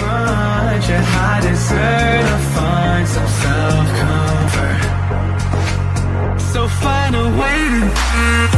much, and I deserve to find some self comfort. So find a way to.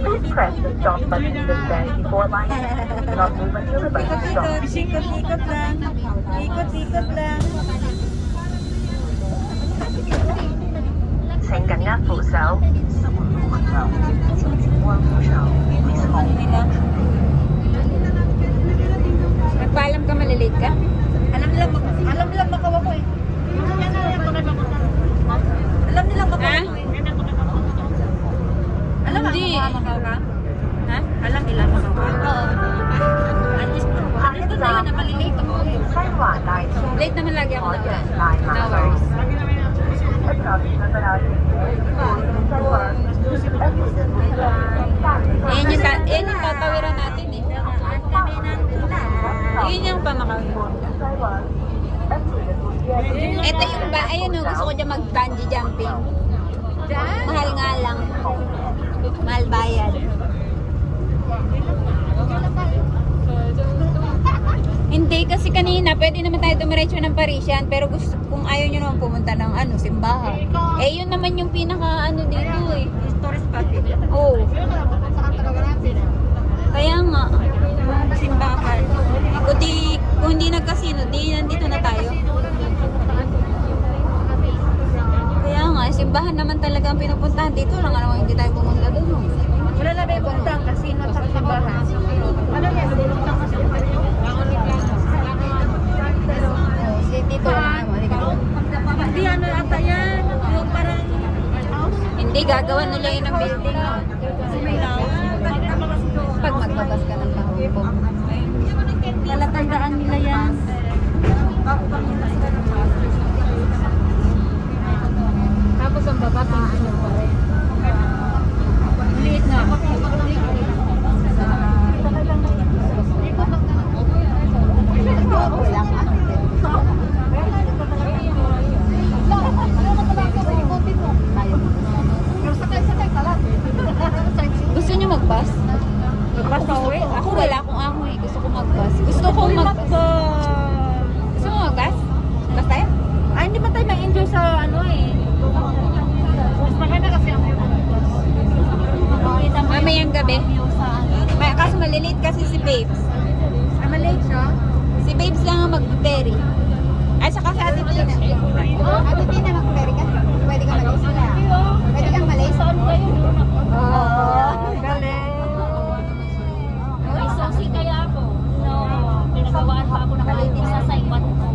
Please press the stop button in the stand before line. Stop move until the button stops. Ikot, ikot lang. Ikot, ikot lang. Xin cảnh giác phụ sáu. Xin quan phụ sáu. Please hold the entry. Nagpaalam ka, malilate ka? Alam nila, alam nila makawa ko eh. Alam nila makawa ko eh. Alam nila makawa ko eh. Hindi. Ha? Alam nila na ka? Oo. At least, nandun na yun na malilate ako. Late naman lagi ako na. No worries. Ayan yung, ta- ayan yung tatawiran natin eh. Ang kami ng tulad. Yun yung pamakaw yun. Ito yung ba, ayun o, gusto ko dyan mag-bungee jumping. Mahal nga lang. Mahal bayad. Hindi, kasi kanina, pwede naman tayo dumiretso ng Parisian, pero gusto, kung ayaw nyo naman pumunta ng ano, simbahan. Eh, yun naman yung pinaka ano dito eh. Tourist spot. Oo. Kaya nga, simbahan. Kung di, kung hindi nagkasino, di nandito na tayo. Kaya nga, simbahan naman talaga ang pinupuntahan. Dito lang naman hindi tayo pumunta doon. Wala na ba yung puntang casino at simbahan? Ano yan? Si Tito lang naman. Hindi ano ata yan. Yung parang Hindi, gagawa nila yun ng building. Pag magbabas ka ng kahapon. Palatandaan nila yan. Tapos ang baba, tingnan pa rin. Liit nga. Gusto niyo mag-bus? Magpas na uwi? Ako wala akong ako eh. Gusto ko mag-bus. Gusto ko Uy, mag-bus. makbo. Gusto mo mag-bus? Bus tayo? Ay, hindi ba tayo ma-enjoy sa ano eh? Mas maganda kasi ang Makita mo Mamayang gabi. yung sa ano. May, kaso malilate kasi si Babes. Ay, malate siya? Si Babes lang ang mag-ferry. Ay, saka si Ate Tina. Ate Tina, mag-ferry ka? Pwede ka malis? Pwede kang malis? Saan kayo? Oh. Galing. May susi kaya ako. No, pinagawaan pa ako ng auntie sa Saipan ko.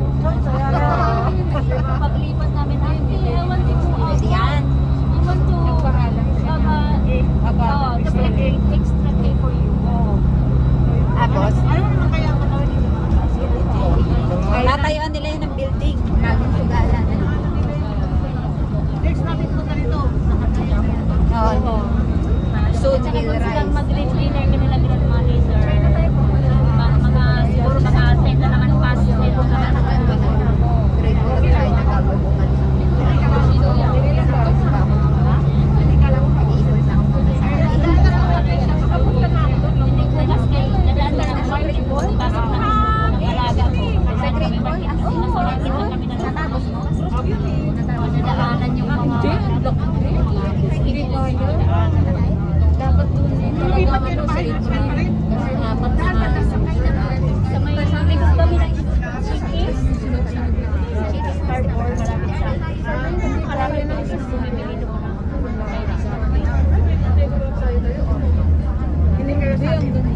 Hindi, ang ganda.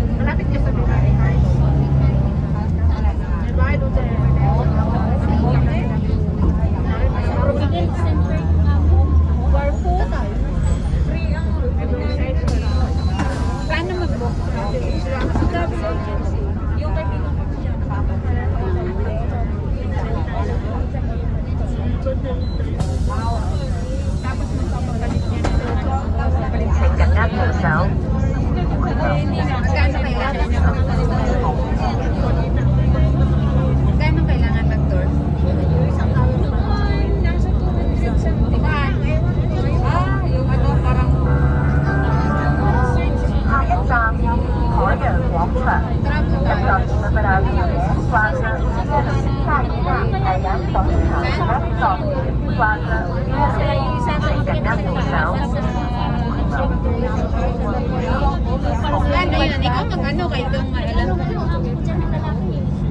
Ano yun? Ikaw mag-ano kayo itong alam mo?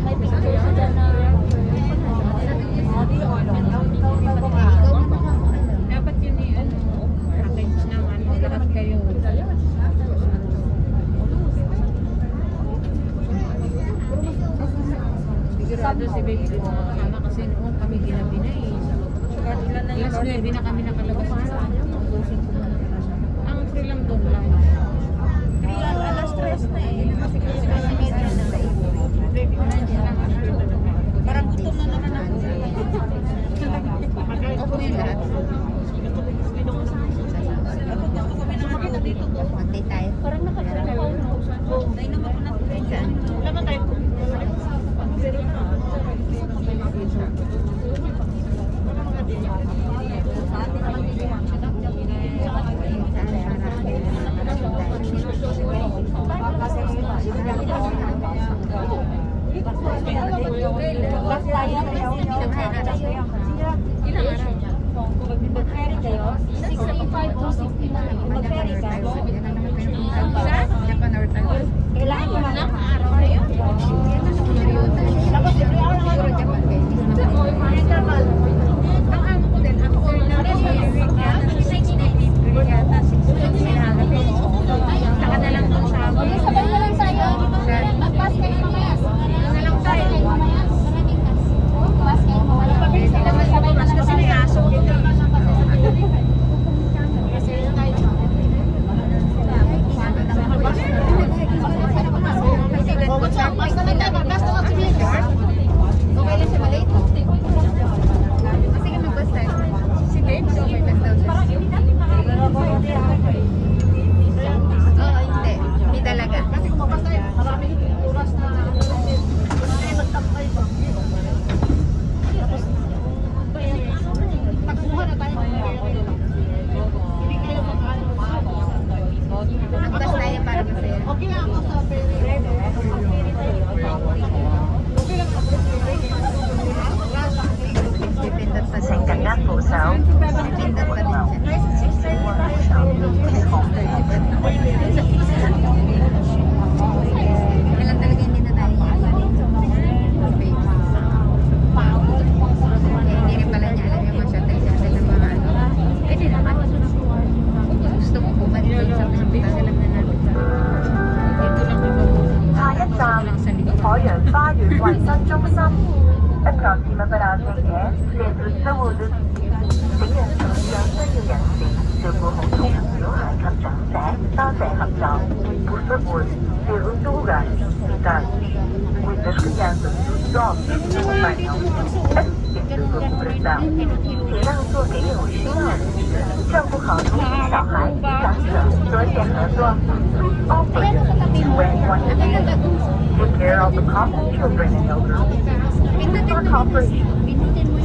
May picture siya dyan na dapat yun eh, ano, package ng ano, lahat kayo. Sigurado si baby ko makakama kasi noon kami ginabi na eh. Alas 9 na kami nakalabas Ang free lang doon lang. Alas 3 na eh. Parang gutom na naman ako. Ako yung lahat. Magtay tayo. parang nakakalaw. Nainom ako ng Saan? Laman tayo. Ilang là người sau ở được Tiếng Anh phổ biến với nhiều dạng tiếng được của hỗn trung lỗ hại thập trọng sẽ to rẻ hoặc tròn Một số mùi đều ứng tú gà Tàn Quyền đến cái nhà tự do Nhưng một bài nóng Ít những từ ngữ của lãnh đạo Chỉ đang tua kỹ hồi xíu rồi Trong cuộc hỏi sợ hãi Cảm sợ Đối với hở tua All things when one is Take care of the common children and elders Not operation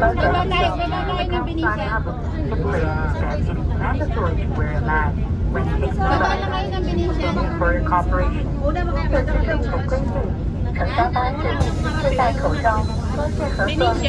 Baba na kayo ng Benicia. For your cooperation. 本